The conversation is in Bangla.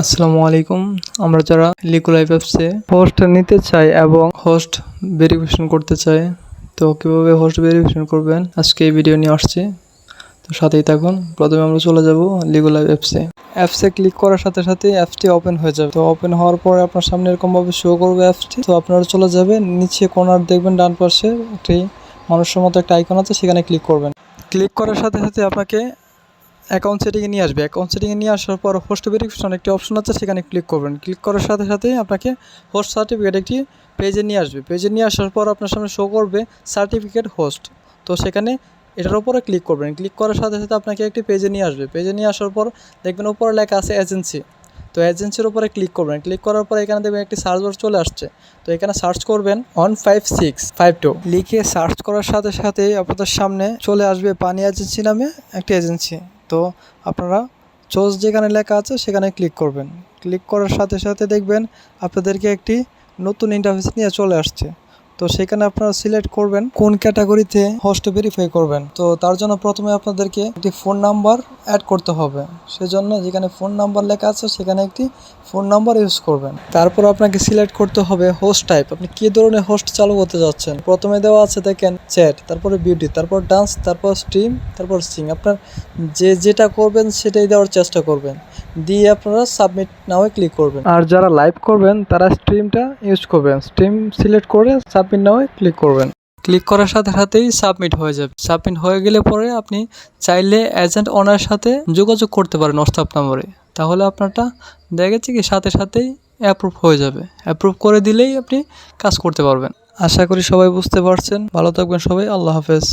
আসসালামু আলাইকুম। আমরা যারা লিকো লাইফ অ্যাপসে হোস্ট নিতে চাই এবং হোস্ট ভেরিফিকেশন করতে চাই, তো কীভাবে হোস্ট ভেরিফিকেশন করবেন? আজকে এই ভিডিও নিয়ে আসছি। তো সাথেই থাকুন। প্রথমে আমরা চলে যাব লিগো লাইভ অ্যাপসে। অ্যাপসে ক্লিক করার সাথে সাথে অ্যাপসটি ওপেন হয়ে যাবে। তো ওপেন হওয়ার পরে আপনার সামনে এরকমভাবে শো করবে অ্যাপসটি। তো আপনারা চলে যাবেন, নিচে কোনার দেখবেন ডান পাশে একটি মানুষের মতো একটা আইকন আছে, সেখানে ক্লিক করবেন। ক্লিক করার সাথে সাথে আপনাকে অ্যাকাউন্ট সেটিংয়ে নিয়ে আসবে। অ্যাকাউন্ট সেটিংয়ে নিয়ে আসার পর হোস্ট ভেরিফিকেশন একটি অপশন আছে, সেখানে ক্লিক করবেন। ক্লিক করার সাথে সাথে আপনাকে হোস্ট সার্টিফিকেট একটি পেজে নিয়ে আসবে। পেজে নিয়ে আসার পর আপনার সামনে শো করবে সার্টিফিকেট হোস্ট তো সেখানে এটার উপরে ক্লিক করবেন। ক্লিক করার সাথে সাথে আপনাকে একটি পেজে নিয়ে আসবে। পেজে নিয়ে আসার পর দেখবেন উপরে লেখা আছে এজেন্সি তো এজেন্সির উপরে ক্লিক করবেন। ক্লিক করার পর এখানে দেখবেন একটি সার্চ বার চলে আসছে। তো এখানে সার্চ করবেন one five six five two লিখে সার্চ করার সাথে সাথে আপনাদের সামনে চলে আসবে পানি এজেন্সি নামে একটি এজেন্সি তো আপনারা চোজ যেখানে লেখা আছে সেখানে ক্লিক করবেন। ক্লিক করার সাথে সাথে দেখবেন আপনাদেরকে একটি নতুন ইন্টারফেস নিয়ে চলে আসছে। তো সেখানে আপনারা সিলেক্ট করবেন কোন ক্যাটাগরিতে হোস্ট ভেরিফাই করবেন। তো তার জন্য প্রথমে আপনাদেরকে একটি ফোন নাম্বার অ্যাড করতে হবে। সেজন্য যেখানে ফোন নাম্বার লেখা আছে, সেখানে একটি ফোন নাম্বার ইউজ করবেন। তারপর আপনাকে সিলেক্ট করতে হবে হোস্ট টাইপ আপনি কী ধরনের হোস্ট চালু করতে যাচ্ছেন? প্রথমে দেওয়া আছে দেখেন চ্যাট তারপরে বিউটি তারপর ডান্স তারপর স্ট্রিম তারপর সিং আপনার যে যেটা করবেন, সেটাই দেওয়ার চেষ্টা করবেন। দিয়ে আপনারা সাবমিট নাও ক্লিক করবেন। আর যারা লাইভ করবেন, তারা স্ট্রিমটা ইউজ করবেন। স্ট্রিম সিলেক্ট করে সাবমিট নাও ক্লিক করবেন। ক্লিক করার সাথে সাথেই সাবমিট হয়ে যাবে। সাবমিট হয়ে গেলে পরে আপনি চাইলে এজেন্ট ওনার সাথে যোগাযোগ করতে পারেন হোয়াটসঅ্যাপ নম্বরে তাহলে আপনারটা দেখা গেছে কি সাথে সাথেই অ্যাপ্রুভ হয়ে যাবে। অ্যাপ্রুভ করে দিলেই আপনি কাজ করতে পারবেন। আশা করি সবাই বুঝতে পারছেন। ভালো থাকবেন সবাই। আল্লাহ হাফেজ।